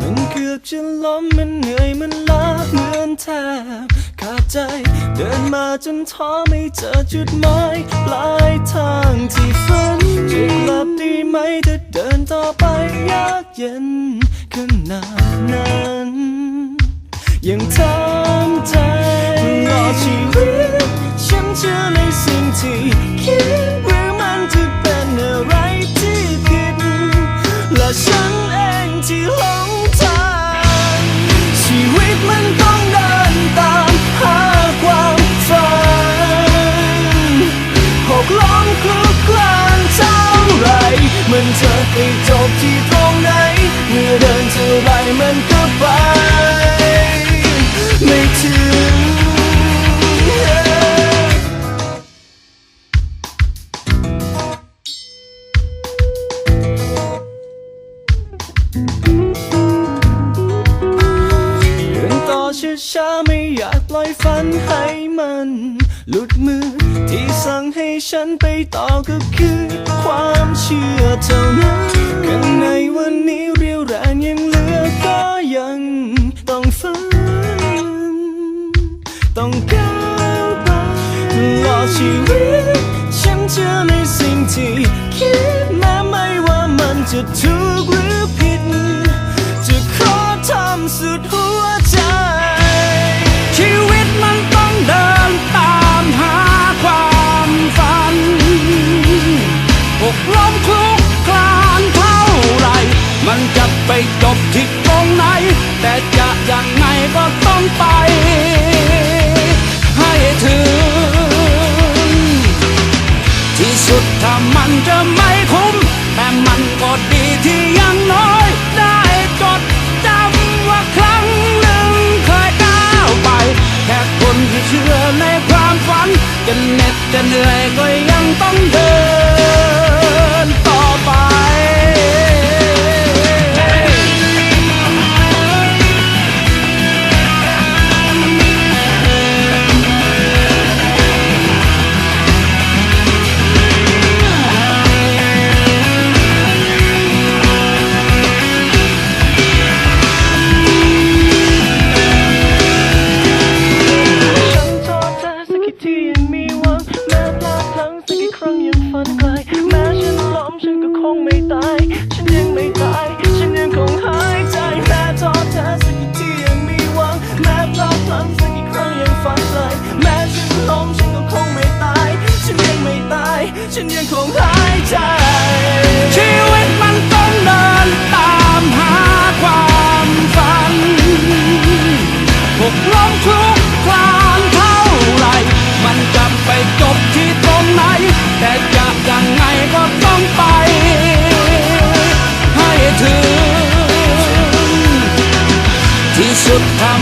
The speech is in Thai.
มันเกือบจะล้มมันเหนื่อยมันล้าเหมือนแทบขาดใจ เดินมาจนท้อไม่เจอจุดหมายปลายทางที่ฝันจะกลับดีไหมถ้าเดินต่อไปยากเย็นขนาดนั้นยังทำใจรอชีวิตฉันเชื่อในสิ่งที่คิด มันก็ไป ไม่ถึงเดินต่อช้าๆไม่อยากปล่อยฝันให้มัน หลุดมือที่สั่งให้ฉันไปต่อก็คือความ ก้าวไปตลอดชีวิตฉันเชื่อในสิ่งที่คิดแม้ไม่ว่ามันจะถูก มันก็ดีที่ยังน้อย ได้จดจำว่าครั้งหนึ่งเคยก้าวไป แค่คนที่เชื่อในความฝันจะเหน็ดจะเหนื่อยก็ยังต้องเดิน ฉันยังคงหายใจ ชีวิตมันต้องเดินตามหาความฝันหกล้มคลุกคลานเท่าไหรมันจะไปจบที่ตรงไหน แต่จะยังไงก็ต้องไป ให้ถึง ที่สุดถ้า